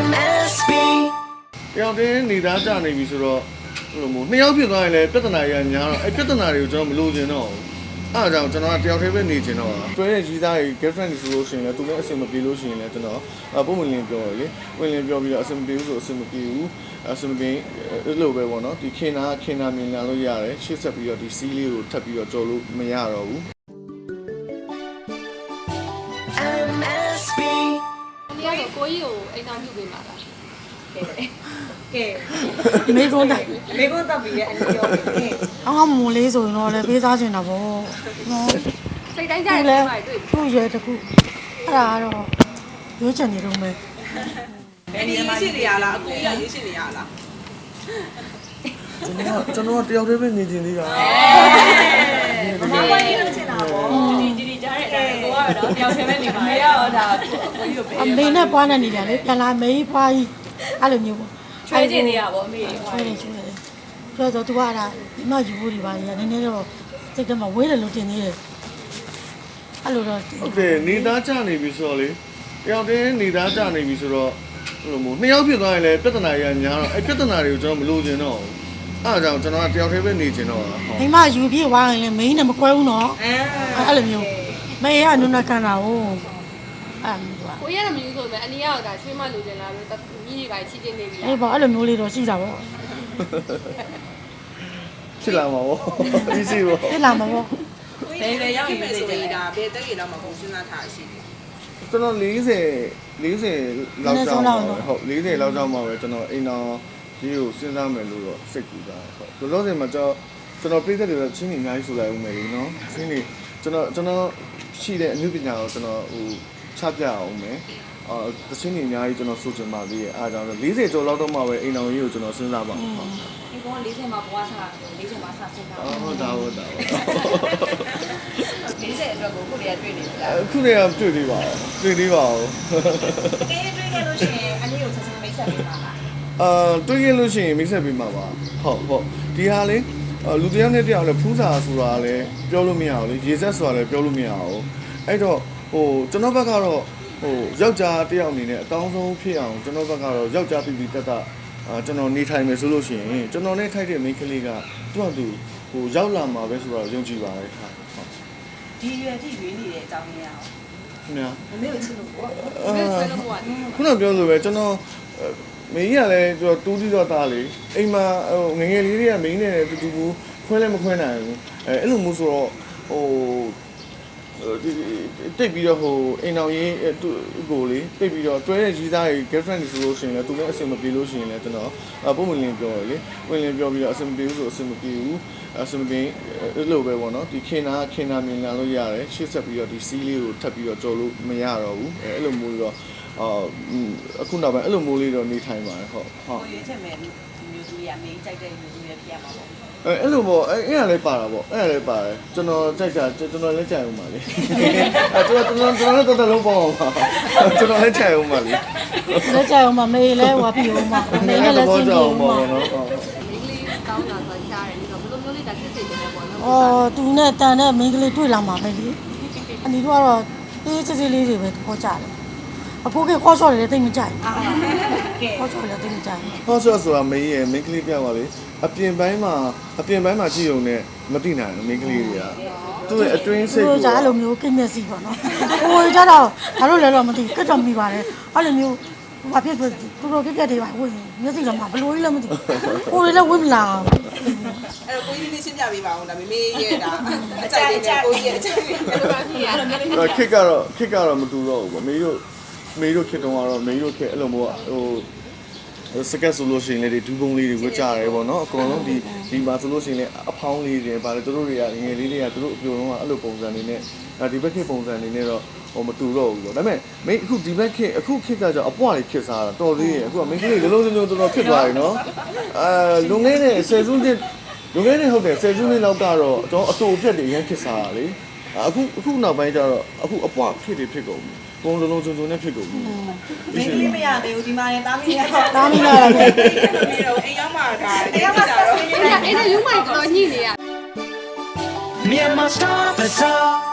MSB တယောက်တည်းနေသားကြနေပြီဆိုတော့ဘယ်လိုမို့နှစ်ယောက်ဖြစ်သွားရင်လည်းပြဿနာရညာတော့အဲ့ပြဿနာတွေကိုကျွန်တော်မလိုချင်တော့ဘူးအဲ့ဒါကြောင့်ကျွန်တော်ကတယောက်တည်းပဲနေချင်တော့တာတွဲတဲ့ကြီးသားကြီး girlfriend တွေဆိုလို့ရှိရင်လည်းသူလည်းအဆင်မပြေလို့ရှိရင်လည်းကျွန်တော်အပုံမလင်းပြောရလေဝင်လင်းပြောပြီးတော့အဆင်မပြေဘူးဆိုအဆင်မပြေဘူးအဆင်မပြေအဲ့လိုပဲပေါ့နော်ဒီခင်နာခင်နာမြင်လာလို့ရတယ်ရှေ့ဆက်ပြီးတော့ဒီစီးလေးကိုထပ်ပြီးတော့ကြော်လို့မရတော့ဘူး ဒီကတော့ကိုကြီးကိုအိမ်တော်ပြုပေးမှာလားကဲမေကုန်းတိုင်မေကုန်းတက်ပြီးရဲ့အန်တီရောကဲအောင်းကမွန်လေးဆိုရင်တော့လည်းပေးစားချင်တာပေါ့နော်စိတ်တိုင်းကြသူရလည်းပါတွေ့သူ့ရွယ်တစ်ခုအဲ့ဒါကတော့ရွေးချယ်နေတော့မယ်ဘယ်နေရာမှာရှိနေရလားအကူကြီးကရေးရှိနေရလားကျွန်တော်ကကျွန်တော်ကတယောက်တည်းပဲနေချင်သေးတာမမဝိုင်းရေးလို့ချင်တာပေါ့ဒီဒီဒီကြား တဲ့အတိုင်းကိုကတော့တယောက်တည်းပဲနေပါမေရောဒါကိုကြီးကိုပဲအမေနဲ့ပွားနေနေတယ်လေပြန်လာမေးဖွားကြီးအဲ့လိုမျိုးပေါ့ချွေးချင်နေရပေါ့အမေချွေးနေချွေးနေဆိုတော့သူကအဲ့ဒါဒီမယူဖို့ဒီပါကြီးကနည်းနည်းတော့စိတ်ထဲမှာဝေးတယ်လို့တင်နေတယ်အဲ့လိုတော့ဟုတ်တယ်နေသားကြနေပြီဆိုတော့လေတယောက်တည်းနေသားကြနေပြီဆိုတော့ဘယ်လိုမို့နှစ်ယောက်ဖြစ်သွားရင်လည်းပြဿနာရညာတော့အဲ့ပြဿနာတွေကိုကျွန်တော်မလိုချင်တော့ဘူးအဲ့ဒါကြောင့်ကျွန်တော်ကတယောက်တည်းပဲနေချင်တော့တာဟုတ်မိမယူပြေးသွားရင်လည်းမင်းနဲ့မကွဲဘူးနော်အဲအဲ့လိုမျိုး မေးရနုနကန်တာဟုတ်အဲ့လိုမျိုးကကိုကြီးကတော့မယူဆိုပေမဲ့အနီးကတော့ဒါချွေးမလိုချင်လားလို့ညီညီပါချီချင်းနေပြီလားအေးပေါ့အဲ့လိုမျိုးလေးတော့ရှိတာပေါ့ဖြစ်လာမှာပေါ့ easy ပေါ့ဖြစ်လာမှာပေါ့ဘယ်လေရောက်ရင်ဆိုရင်ဒါဘယ်တက်ကြီးတော့မဟုတ်စဉ်းစားထားရှိတယ်ကျွန်တော်40 40လောက်ကြောင်းပါပဲဟုတ်40လောက်ကြောင်းပါပဲကျွန်တော်အိမ်တော်ကြီးကိုစဉ်းစားမယ်လို့တော့စိတ်ကူတာဟုတ်လောလောဆယ်မှာကျွန်တော်ကျွန်တော်ပြည်သက်တွေချင်းနေအများကြီးဆိုလိုက်ဦးမယ်လေနော်ချင်းနေ ကျွန်တော်ကျွန်တော်ရှိတဲ့အမှုပညာကိုကျွန်တော်ဟိုချပြအောင်မယ်အာတချင်းနေအများကြီးကျွန်တော်ဆိုချင်ပါသေးရဲ့အားကြောင့်40ကျော်လောက်တော့မှပဲအိမ်တော်ကြီးကိုကျွန်တော်စဉ်းစားပါမှာဟုတ်ဒီကောင်40မှာဘွားစား40မှာစားစဉ်းစားအော်ဒါဟုတ်ဒါဟုတ်40အတွက်ကိုခုတည်းကတွေ့နေပြီလားအခုတည်းကတွေ့သေးပါဘူးတွေ့သေးပါဘူးတကယ်တွေ့ခဲ့လို့ရှိရင်အနည်းကိုဆက်ဆက်မိတ်ဆက်ပေးပါလားအာတွေးရလို့ရှိရင်မိတ်ဆက်ပေးမှာပါဟုတ်ဟုတ်ဒီဟာလေအာ လူတစ်ယောက်နဲ့တစ်ယောက်လည်းဖူးစာဆိုတာလည်းပြောလို့မရဘူးလေရေဆက်ဆိုတာလည်းပြောလို့မရဘူးအဲ့တော့ဟိုကျွန်တော်ဘက်ကတော့ဟိုယောက်ျားတစ်ယောက်အနေနဲ့အကောင်းဆုံးဖြစ်အောင်ကျွန်တော်ဘက်ကတော့ယောက်ျားပြည်ပြည်တက်တက်အာကျွန်တော်နေထိုင်မယ်ဆိုလို့ရှိရင်ကျွန်တော်နဲ့ထိုက်တဲ့မိန်းကလေးကသူ့အတူဟိုရောက်လာမှာပဲဆိုတော့ယုံကြည်ပါတယ်ခါဟုတ်ဒီရွယ်ထိရွေးနေတဲ့အကြောင်းရင်းအောင်ခင်ဗျာမမေကိုချစ်လို့ပေါ့မင်းဆွဲလို့မဟုတ်ဘူးခုနပြောလို့ပဲကျွန်တော်အဲ မင်းကြီးကလည်းကျွန်တော်တူးတီးတော့သားလေအိမ်မှာဟိုငယ်ငယ်လေးတွေကမင်းနဲ့တူတူဘူးခွဲလည်းမခွဲနိုင်ဘူးအဲအဲ့လိုမျိုးဆိုတော့ဟိုဒီတိတ်ပြီးတော့ဟိုအိမ်အောင်ရေးသူ့ကိုလေတိတ်ပြီးတော့တွဲတဲ့ကြီးသားကြီး girlfriend တွေဆိုလို့ရှိရင်လည်းသူလည်းအဆင်မပြေလို့ရှိရင်လည်းကျွန်တော်အပုံမလင်းပြောရလေဝင်လင်းပြောပြီးတော့အဆင်မပြေဘူးဆိုအဆင်မပြေဘူးအဆင်မပြေအဲ့လိုပဲပေါ့နော်ဒီခင်နာခင်နာမြင်လာလို့ရတယ်ရှေ့ဆက်ပြီးတော့ဒီစီးလေးကိုထပ်ပြီးတော့ကြော်လို့မရတော့ဘူးအဲအဲ့လိုမျိုးတော့ အာအခုနောက်ပိုင်းအဲ့လိုမျိုးလေးတော့နေထိုင်ပါတယ်ဟုတ်ဟုတ်ကိုရွေးချယ်မယ်ဒီမျိုးသူရမင်းကြိုက်တဲ့မျိုးသူရဖြစ်ရမှာပေါ့အဲအဲ့လိုပေါ့အဲအဲ့ရလည်းပါတာပေါ့အဲ့ရလည်းပါတယ်ကျွန်တော်ကြိုက်တာကျွန်တော်လည်းကြိုက်အောင်ပါလေအဲကျွန်တော်ကျွန်တော်ကျွန်တော်လည်းတော်တော်လုံးပေါ့အောင်ပါကျွန်တော်လည်းကြိုက်အောင်ပါလေလက်ကြအောင်မမေးလဲဟွာပြီးအောင်မမေးနဲ့လည်းစင်ပြေအောင်မနော်ဟုတ်မိန်းကလေးကောင်းတာဆိုရှားတယ်ဒီတော့ဘယ်လိုမျိုးလေးတာဖြစ်စိတ်တယ်ပေါ့နော်အော်သူနဲ့တန်တဲ့မိန်းကလေးတွေ့လာမှာပဲလေအနီတို့ကတော့အေးစစ်စစ်လေးတွေပဲခေါ်ကြတယ် အကိုကခေါ်ချော်တယ်တိတ်မကြိုက်အာကဲခေါ်ချော်တယ်တိတ်မကြိုက်ဟောဆော့ဆိုတာမင်းရဲ့မိန်းကလေးပြောက်ပါလေအပြင်ပိုင်းမှာအပြင်ပိုင်းမှာကြည့်ုံနဲ့မသိနိုင်ဘူးမိန်းကလေးတွေကသူ့ရဲ့အတွင်းစိတ်သူကိုတို့ကအဲ့လိုမျိုးကိမျက်စီပေါ့နော်ဟိုကြတော့ဘာလို့လဲတော့မသိကတ်တော်မိပါတယ်အဲ့လိုမျိုးဘာဖြစ်ဖြစ်သူတို့ပြက်ပြက်တွေပါဝင်မျက်စိတော့မဘလို့လည်းမသိဟိုလည်းဝင်မလာအဲ့တော့ကိုကြီးလေးရှင်းပြပေးပါဦးဒါမေမေရဲ့ဒါအကြိုက်လေးနဲ့ကိုကြီးရဲ့အကြိုက်လေးဘယ်လိုပါဖြစ်ရလဲအဲ့ခစ်ကတော့ခစ်ကတော့မတူတော့ဘူးပေါ့မေတို့ မေတို့ခစ်တုံးကတော့မေတို့ခစ်အဲ့လိုမျိုးဟိုစကက်ဆိုလို့ရှိရင်လေဒီဒူးပုံလေးတွေဝတ်ကြရတယ်ပေါ့နော်အကုန်လုံးဒီဒီမှာဆိုလို့ရှိရင်လေအဖောင်းလေးတွေဗါလေသူတို့တွေကငယ်လေးတွေကသူတို့အပြုံလုံးကအဲ့လိုပုံစံနေနဲ့ဒီဘက်ခစ်ပုံစံနေနဲ့တော့ဟိုမတူတော့ဘူးပေါ့ဒါပေမဲ့မင်းအခုဒီဘက်ခစ်အခုခစ်ကကြောင့်အပွားတွေခစ်စားတာတော်သေးရဲ့အခုကမင်းကလေးလုံးလုံးလုံးတော်တော်ဖြစ်သွားပြီနော်အဲလုံငယ်နဲ့ဆယ်စုနှစ်လုံငယ်နဲ့ဟုတ်တယ်ဆယ်စုနှစ်လောက်ကတော့တော့အတူအပြက်တွေရမ်းခစ်စားတာလေအခုအခုနောက်ပိုင်းကျတော့အခုအပွားဖြစ်တွေဖြစ်ကုန်ပြီ။ ပုံစံလုံးစုံစုံနဲ့ဖြစ်ကုန်ပြီမင်းကလေးမရသေးဘူးဒီမှာနေတားမရတော့တားမိလာတယ်အဲ့လိုမျိုးတော့အိမ်ရောက်မှဒါတရားမှာဆက်စင်းနေအဲ့ဒါအဲ့ဒါယူမိုက်တော်တော်ညှိနေရ Myanmar Star Bazaar